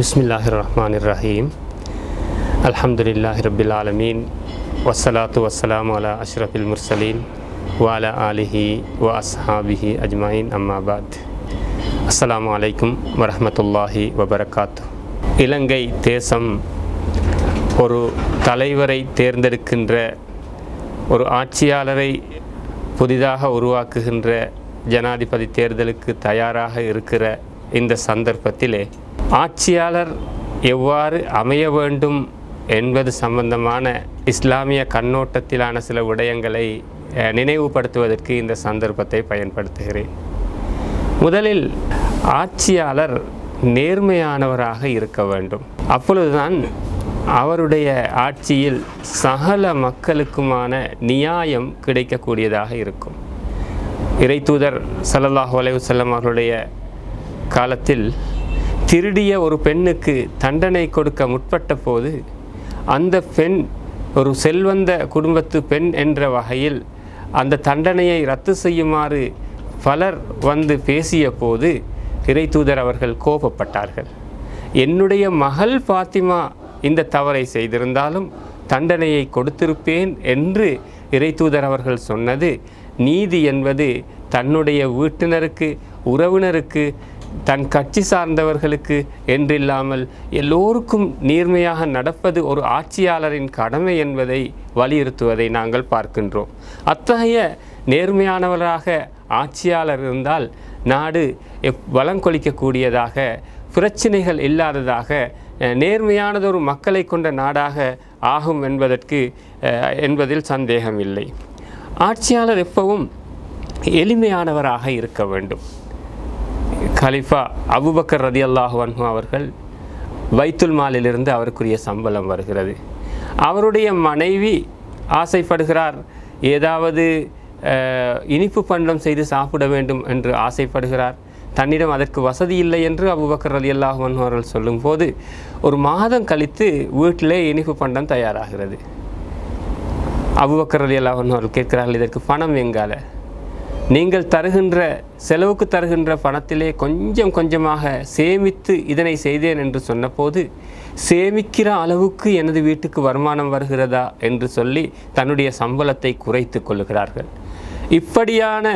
பிஸ்மில்லாஹிர் ரஹ்மான் ரஹீம் அல்ஹம்துலில்லாஹி ரபில் ஆலமீன் வஸ்ஸலாத்து வசலாம் அலா அஷ்ரஃபில் முர்சலீன் வாலா ஆலிஹி வ அஸ்ஹாபிஹி அஜ்மாயின் அம்மாபாத் அஸ்லாம் அலைக்கும் வரமத்துல்லாஹி வபரகாத்து இலங்கை தேசம் ஒரு தலைவரை தேர்ந்தெடுக்கின்ற ஒரு ஆட்சியாளரை புதிதாக உருவாக்குகின்ற ஜனாதிபதி தேர்தலுக்கு தயாராக இருக்கிற இந்த சந்தர்ப்பத்திலே ஆட்சியாளர் எவ்வாறு அமைய வேண்டும் என்பது சம்பந்தமான இஸ்லாமிய கண்ணோட்டத்திலான சில விடயங்களை நினைவுபடுத்துவதற்கு இந்த சந்தர்ப்பத்தை பயன்படுத்துகிறேன். முதலில் ஆட்சியாளர் நேர்மையானவராக இருக்க வேண்டும். அப்பொழுதுதான் அவருடைய ஆட்சியில் சகல மக்களுக்குமான நியாயம் கிடைக்கக்கூடியதாக இருக்கும். இறைத்தூதர் ஸல்லல்லாஹு அலைஹி அவருடைய அவர்களுடைய காலத்தில் திருடிய ஒரு பெண்ணுக்கு தண்டனை கொடுக்க முற்பட்ட போது அந்த பெண் ஒரு செல்வந்த குடும்பத்து பெண் என்ற வகையில் அந்த தண்டனையை ரத்து செய்யுமாறு பலர் வந்து பேசிய போது இறைத்தூதர் அவர்கள் கோபப்பட்டார்கள். என்னுடைய மகள் பாத்திமா இந்த தவறை செய்திருந்தாலும் தண்டனையை கொடுத்திருப்பேன் என்று இறைத்தூதர் அவர்கள் சொன்னது நீதி என்பது தன்னுடைய வீட்டினருக்கு உறவினருக்கு தன் கட்சி சார்ந்தவர்களுக்கு என்றில்லாமல் எல்லோருக்கும் நீர்மையாக நடப்பது ஒரு ஆட்சியாளரின் கடமை என்பதை வலியுறுத்துவதை நாங்கள் பார்க்கின்றோம். அத்தகைய நேர்மையானவராக ஆட்சியாளர் இருந்தால் நாடு எப் வளங்கொழிக்கக்கூடியதாக பிரச்சனைகள் இல்லாததாக நேர்மையானதொரு மக்களை கொண்ட நாடாக ஆகும் என்பதற்கு என்பதில் சந்தேகமில்லை. ஆட்சியாளர் எப்பவும் எளிமையானவராக இருக்க வேண்டும். கலிஃபா அபுபக்கர் ரதி அல்லாஹு அன்ஹு அவர்கள் வைத்துல் மாலிலிருந்து அவருக்குரிய சம்பளம் வருகிறது அவருடைய மனைவி ஆசைப்படுகிறார் ஏதாவது இனிப்பு பண்டம் செய்து சாப்பிட வேண்டும் என்று ஆசைப்படுகிறார் தன்னிடம் அதற்கு வசதி இல்லை என்று அபுபக்கர் ரதி அல்லாஹு அன்ஹு அவர்கள் சொல்லும்போது ஒரு மாதம் கழித்து வீட்டிலே இனிப்பு பண்டம் தயாராகிறது அபுபக்கர் ரதி அல்லாஹு அன்ஹு அவர்கள் கேட்கிறார்கள் இதற்கு பணம் எங்கால நீங்கள் தருகின்ற செலவுக்கு தருகின்ற பணத்திலே கொஞ்சம் கொஞ்சமாக சேமித்து இதனை செய்தேன் என்று சொன்னபோது சேமிக்கிற அளவுக்கு எனது வீட்டுக்கு வருமானம் வருகிறதா? என்று சொல்லி தன்னுடைய சம்பளத்தை குறைத்து கொள்ளுகிறார்கள் இப்படியான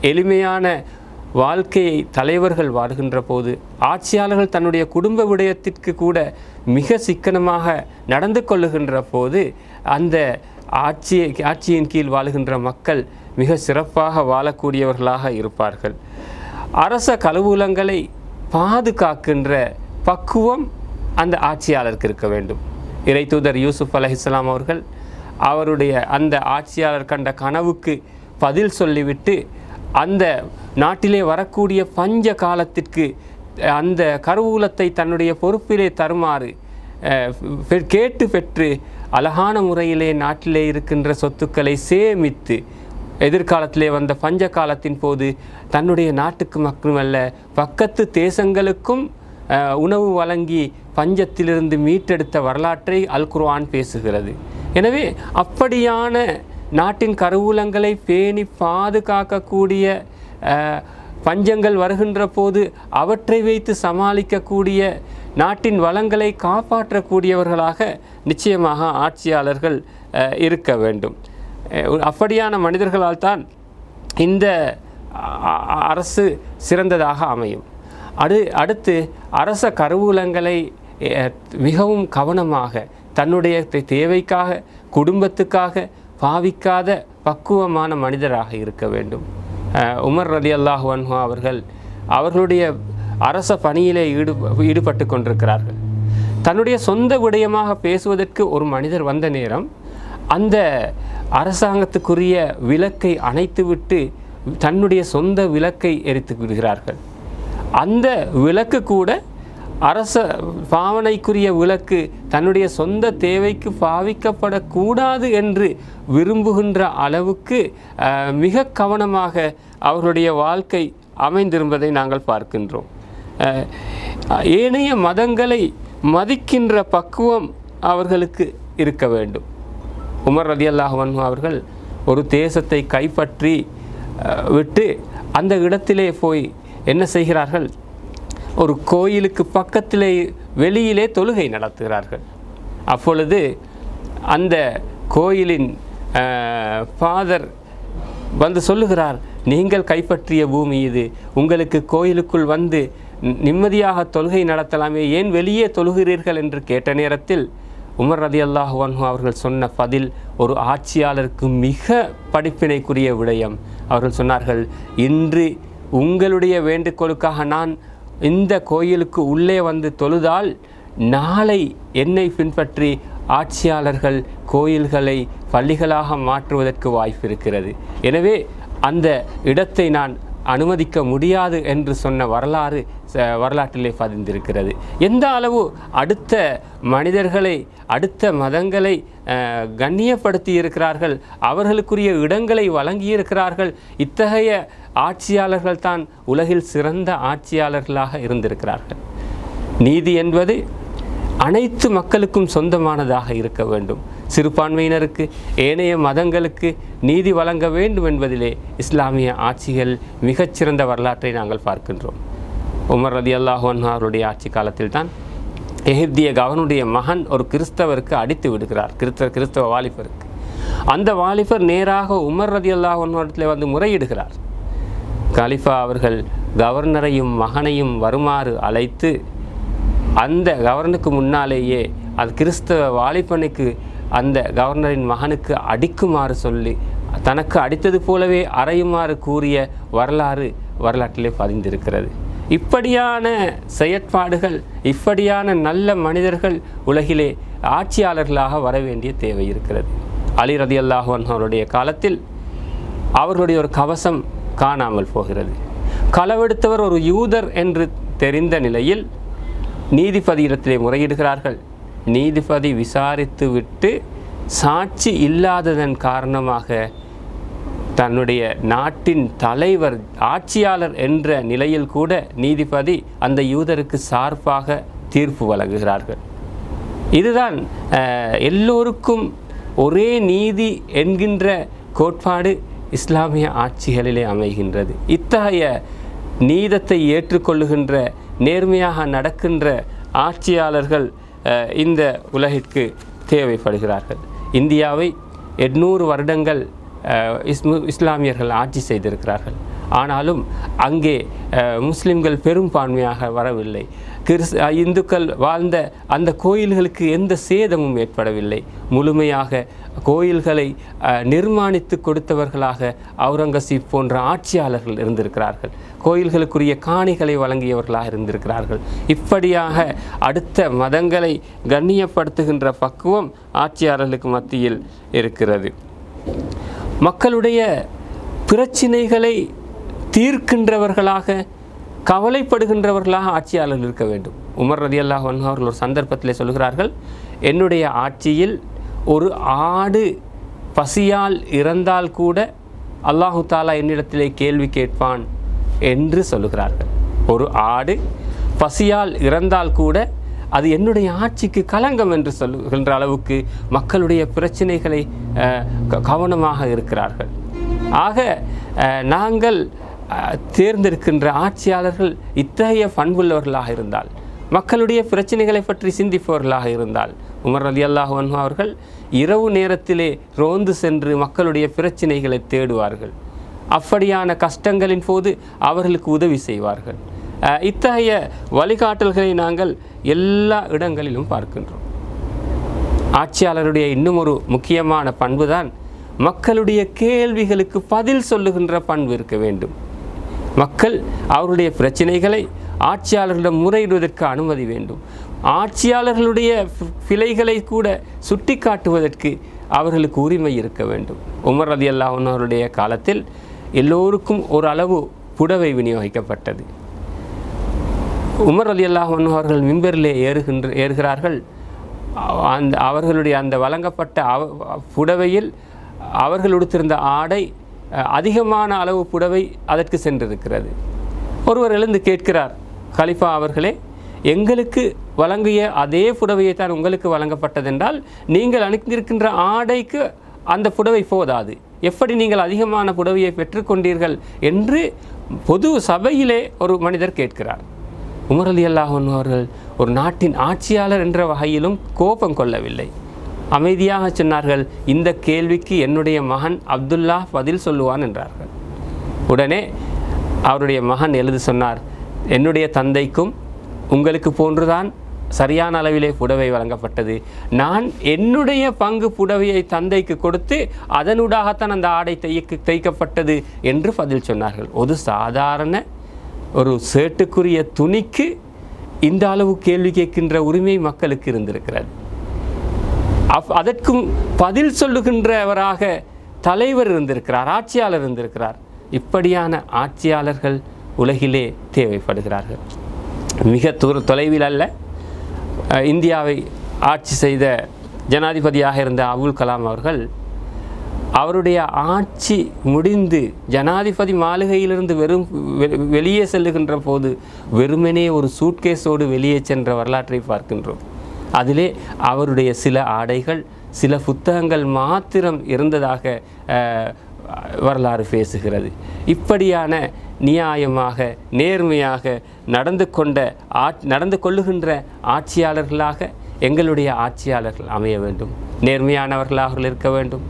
எளிமையான வாழ்க்கையை தலைவர்கள் வாழ்கின்ற போது ஆட்சியாளர்கள் தன்னுடைய குடும்ப விடயத்திற்கு கூட மிக சிக்கனமாக நடந்து கொள்ளுகின்ற போது அந்த ஆட்சியை ஆட்சியின் கீழ் வாழுகின்ற மக்கள் மிக சிறப்பாக வாழக்கூடியவர்களாக இருப்பார்கள். அரச கருவூலங்களை பாதுகாக்கின்ற பக்குவம் அந்த ஆட்சியாளருக்கு இருக்க வேண்டும். இறை தூதர் யூசுப் அலஹிஸ்லாம் அவர்கள் அவருடைய அந்த ஆட்சியாளர் கண்ட கனவுக்கு பதில் சொல்லிவிட்டு அந்த நாட்டிலே வரக்கூடிய பஞ்ச காலத்திற்கு அந்த கருவூலத்தை தன்னுடைய பொறுப்பிலே தருமாறு கேட்டு பெற்று அழகான முறையிலே நாட்டிலே இருக்கின்ற சொத்துக்களை சேமித்து எதிர்காலத்திலே வந்த பஞ்ச காலத்தின் போது தன்னுடைய நாட்டுக்கு மட்டுமல்ல பக்கத்து தேசங்களுக்கும் உணவு வழங்கி பஞ்சத்திலிருந்து மீட்டெடுத்த வரலாற்றை அல் குர்ஆன் பேசுகிறது. எனவே அப்படியான நாட்டின் கருவூலங்களை பேணி பாதுகாக்கக்கூடிய பஞ்சங்கள் வருகின்ற போது அவற்றை வைத்து சமாளிக்கக்கூடிய நாட்டின் வளங்களை காப்பாற்றக்கூடியவர்களாக நிச்சயமாக ஆட்சியாளர்கள் இருக்க வேண்டும். அப்படியான மனிதர்களால் தான் இந்த அரசு சிறந்ததாக அமையும். அடு அடுத்து அரச கருவூலங்களை மிகவும் கவனமாக தன்னுடைய தேவைக்காக குடும்பத்துக்காக பாவிக்காத பக்குவமான மனிதராக இருக்க வேண்டும். உமர் ரலி அல்லாஹு அன்ஹு அவர்கள் அவர்களுடைய அரச பணியிலே ஈடு ஈடுபட்டு கொண்டிருக்கிறார்கள். தன்னுடைய சொந்த விடயமாக பேசுவதற்கு ஒரு மனிதர் வந்த நேரம் அந்த அரசாங்கத்துக்குரிய விலக்கை அணைத்துவிட்டு தன்னுடைய சொந்த விளக்கை எரித்து விடுகிறார்கள். அந்த விளக்கு கூட அரச பாவனைக்குரிய விளக்கு தன்னுடைய சொந்த தேவைக்கு பாவிக்கப்படக்கூடாது என்று விரும்புகின்ற அளவுக்கு மிக கவனமாக அவர்களுடைய வாழ்க்கை அமைந்திருப்பதை நாங்கள் பார்க்கின்றோம். ஏனைய மதங்களை மதிக்கின்ற பக்குவம் அவர்களுக்கு இருக்க வேண்டும். உமர் ரதி அல்லாஹன் அவர்கள் ஒரு தேசத்தை கைப்பற்றி விட்டு அந்த இடத்திலே போய் என்ன செய்கிறார்கள்? ஒரு கோயிலுக்கு பக்கத்திலே வெளியிலே தொழுகை நடத்துகிறார்கள். அப்பொழுது அந்த கோயிலின் ஃபாதர் வந்து சொல்லுகிறார் நீங்கள் கைப்பற்றிய பூமி இது. உங்களுக்கு கோயிலுக்குள் வந்து நிம்மதியாக தொழுகை நடத்தலாமே ஏன் வெளியே தொழுகிறீர்கள் என்று கேட்ட நேரத்தில் உமர் ரதி அல்லாஹு அவர்கள் சொன்ன பதில் ஒரு ஆட்சியாளருக்கு மிக படிப்பினைக்குரிய விடயம். அவர்கள் சொன்னார்கள் இன்று உங்களுடைய வேண்டுகோளுக்காக நான் இந்த கோயிலுக்கு உள்ளே வந்து தொழுதால் நாளை என்னை பின்பற்றி ஆட்சியாளர்கள் கோயில்களை பள்ளிகளாக மாற்றுவதற்கு வாய்ப்பு இருக்கிறது. எனவே அந்த இடத்தை நான் அனுமதிக்க முடியாது என்று சொன்ன வரலாறு வரலாற்றிலே பதிந்திருக்கிறது. எந்த அளவு அடுத்த மனிதர்களை அடுத்த மதங்களை கண்ணியப்படுத்தி இருக்கிறார்கள் அவர்களுக்குரிய இடங்களை வழங்கியிருக்கிறார்கள் இத்தகைய ஆட்சியாளர்கள் தான் உலகில் சிறந்த ஆட்சியாளர்களாக இருந்திருக்கிறார்கள். நீதி என்பது அனைத்து மக்களுக்கும் சொந்தமானதாக இருக்க வேண்டும். சிறுபான்மையினருக்கு ஏனைய மதங்களுக்கு நீதி வழங்க வேண்டும் என்பதிலே இஸ்லாமிய ஆட்சிகள் மிகச்சிறந்த வரலாற்றை நாங்கள் பார்க்கின்றோம். உமர் ரதி அல்லாஹன் அவருடைய ஆட்சி காலத்தில் தான் எகிப்திய கவனுடைய மகன் ஒரு கிறிஸ்தவருக்கு அடித்து விடுகிறார். கிறிஸ்தவ கிறிஸ்தவ வாலிபருக்கு. அந்த வாலிபர் நேராக உமர் ரதி அல்லாஹன் வந்து முறையிடுகிறார். கலிஃபா அவர்கள் கவர்னரையும் மகனையும் வருமாறு அழைத்து அந்த கவர்னுக்கு முன்னாலேயே அது கிறிஸ்தவ வாலிபனுக்கு அந்த கவர்னரின் மகனுக்கு அடிக்குமாறு சொல்லி தனக்கு அடித்தது போலவே அறையுமாறு கூறிய வரலாறு வரலாற்றிலே பதிந்திருக்கிறது. இப்படியான செயற்பாடுகள் இப்படியான நல்ல மனிதர்கள் உலகிலே ஆட்சியாளர்களாக வர வேண்டிய தேவை இருக்கிறது. அலி ரதி அவருடைய காலத்தில் அவர்களுடைய ஒரு கவசம் காணாமல் போகிறது. களவெடுத்தவர் ஒரு யூதர் என்று தெரிந்த நிலையில் நீதிபதியிடத்திலே முறையிடுகிறார்கள். நீதிபதி விசாரித்து விட்டு சாட்சி இல்லாததன் காரணமாக தன்னுடைய நாட்டின் தலைவர் ஆட்சியாளர் என்ற நிலையில் கூட நீதிபதி அந்த யூதருக்கு சார்பாக தீர்ப்பு வழங்குகிறார்கள். இதுதான் எல்லோருக்கும் ஒரே நீதி என்கின்ற கோட்பாடு இஸ்லாமிய ஆட்சிகளிலே அமைகின்றது. இத்தகைய நீதத்தை ஏற்றுக்கொள்ளுகின்ற நேர்மையாக நடக்கின்ற ஆட்சியாளர்கள் இந்த உலகிற்கு தேவைப்படுகிறார்கள். இந்தியாவை எட்நூறு வருடங்கள் இஸ்மு இஸ்லாமியர்கள் ஆட்சி செய்திருக்கிறார்கள். ஆனாலும் அங்கே முஸ்லிம்கள் பெரும்பான்மையாக வரவில்லை. கிறிஸ் இந்துக்கள் வாழ்ந்த அந்த கோயில்களுக்கு எந்த சேதமும் ஏற்படவில்லை. முழுமையாக கோயில்களை நிர்மாணித்து கொடுத்தவர்களாக அவுரங்கசீப் போன்ற ஆட்சியாளர்கள் இருந்திருக்கிறார்கள். கோயில்களுக்குரிய காணிகளை வழங்கியவர்களாக இருந்திருக்கிறார்கள். இப்படியாக அடுத்த மதங்களை கண்ணியப்படுத்துகின்ற பக்குவம் ஆட்சியாளர்களுக்கு மத்தியில் இருக்கிறது. மக்களுடைய பிரச்சினைகளை தீர்க்கின்றவர்களாக கவலைப்படுகின்றவர்களாக ஆட்சியாளர்கள் இருக்க வேண்டும். உமர் ரதி அல்லாஹ் அவர்கள் ஒரு சந்தர்ப்பத்தில் சொல்கிறார்கள் என்னுடைய ஆட்சியில் ஒரு ஆடு பசியால் இறந்தால் கூட அல்லாஹு தாலா என்னிடத்திலே கேள்வி கேட்பான் என்று சொல்லுகிறார்கள் ஒரு ஆடு பசியால் இறந்தால் கூட அது என்னுடைய ஆட்சிக்கு களங்கம் என்று சொல்லுகின்ற அளவுக்கு மக்களுடைய பிரச்சனைகளை க- கவனமாக இருக்கிறார்கள். ஆக நாங்கள் தேர்ந்தெடுக்கின்ற ஆட்சியாளர்கள் இத்தகைய பண்புள்ளவர்களாக இருந்தால் மக்களுடைய பிரச்சனைகளை பற்றி சிந்திப்பவர்களாக இருந்தால் உமர் அலி அல்லாஹ் அவர்கள் இரவு நேரத்திலே ரோந்து சென்று மக்களுடைய பிரச்சனைகளை தேடுவார்கள். அப்படியான கஷ்டங்களின் போது அவர்களுக்கு உதவி செய்வார்கள். இத்தகைய வழிகாட்டல்களை நாங்கள் எல்லா இடங்களிலும் பார்க்கின்றோம். ஆட்சியாளருடைய இன்னும் ஒரு முக்கியமான பண்புதான் மக்களுடைய கேள்விகளுக்கு பதில் சொல்லுகின்ற பண்பு இருக்க வேண்டும். மக்கள் அவருடைய பிரச்சனைகளை ஆட்சியாளர்களிடம் முறையிடுவதற்கு அனுமதி வேண்டும். ஆட்சியாளர்களுடைய பிழைகளை கூட சுட்டிக்காட்டுவதற்கு அவர்களுக்கு உரிமை இருக்க வேண்டும். உமர் ரதி அவருடைய காலத்தில் எல்லோருக்கும் ஒரு அளவு புடவை விநியோகிக்கப்பட்டது. உமர் அலி அல்லாஹன் அவர்கள் மிம்பரிலே ஏறுகின்ற ஏறுகிறார்கள். அந்த அவர்களுடைய அந்த வழங்கப்பட்ட அவ புடவையில் அவர்கள் உடுத்திருந்த ஆடை அதிகமான அளவு புடவை அதற்கு சென்றிருக்கிறது. ஒருவர் எழுந்து கேட்கிறார் ஹலிஃபா அவர்களே எங்களுக்கு வழங்கிய அதே புடவையை தான் உங்களுக்கு வழங்கப்பட்டதென்றால் நீங்கள் அணிந்திருக்கின்ற ஆடைக்கு அந்த புடவை போதாது. எப்படி நீங்கள் அதிகமான புடவையை பெற்றுக்கொண்டீர்கள் என்று பொது சபையிலே ஒரு மனிதர் கேட்கிறார். உமர் அலி அல்லாஹன் அவர்கள் ஒரு நாட்டின் ஆட்சியாளர் என்ற வகையிலும் கோபம் கொள்ளவில்லை. அமைதியாக சொன்னார்கள். இந்த கேள்விக்கு என்னுடைய மகன் அப்துல்லா பதில் சொல்லுவான் என்றார்கள். உடனே அவருடைய மகன் எழுதி சொன்னார் என்னுடைய தந்தைக்கும் உங்களுக்கு போன்றுதான் சரியான அளவிலே புடவை வழங்கப்பட்டது. நான் என்னுடைய பங்கு புடவையை தந்தைக்கு கொடுத்து அதனூடாகத்தான் அந்த ஆடை தைக்க தைக்கப்பட்டது என்று பதில் சொன்னார்கள். ஒரு சாதாரண ஒரு சேட்டுக்குரிய துணிக்கு இந்த அளவு கேள்வி கேட்கின்ற உரிமை மக்களுக்கு இருந்திருக்கிறது. அதற்கும் பதில் சொல்லுகின்றவராக தலைவர் இருந்திருக்கிறார் ஆட்சியாளர் இருந்திருக்கிறார். இப்படியான ஆட்சியாளர்கள் உலகிலே தேவைப்படுகிறார்கள். மிக தூர தொலைவில் அல்ல. இந்தியாவை ஆட்சி செய்த ஜனாதிபதியாக இருந்த அபுல் கலாம் அவர்கள் அவருடைய ஆட்சி முடிந்து ஜனாதிபதி மாளிகையிலிருந்து வெறும் வெ- வெளியே செல்லுகின்ற போது வெறுமனே ஒரு சூட்கேஸோடு வெளியே சென்ற வரலாற்றை பார்க்கின்றோம். அதிலே அவருடைய சில ஆடைகள் சில புத்தகங்கள் மாத்திரம் இருந்ததாக வரலாறு பேசுகிறது. இப்படியான நியாயமாக நேர்மையாக நடந்து கொண்ட ஆட் நடந்து கொள்ளுகின்ற ஆட்சியாளர்களாக எங்களுடைய ஆட்சியாளர்கள் அமைய வேண்டும். நேர்மையானவர்களாக இருக்க வேண்டும்.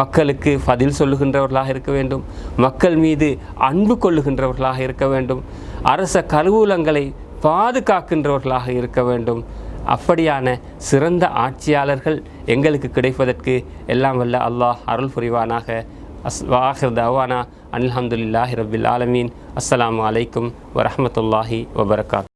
மக்களுக்கு பதில் சொல்லுகின்றவர்களாக இருக்க வேண்டும். மக்கள் மீது அன்பு கொள்ளுகின்றவர்களாக இருக்க வேண்டும். அரச கருவூலங்களை பாதுகாக்கின்றவர்களாக இருக்க வேண்டும். அப்படியான சிறந்த ஆட்சியாளர்கள் எங்களுக்கு கிடைப்பதற்கு எல்லாம் வல்ல அல்லாஹ் அருள் புரிவானாக. அஸ் வாஹிர் தவானா அல்ஹம்துலில்லாஹி ரபில் ஆலமீன். அஸ்லாம் அலைக்கும் வரமத்துல்லாஹி வபரகாத்.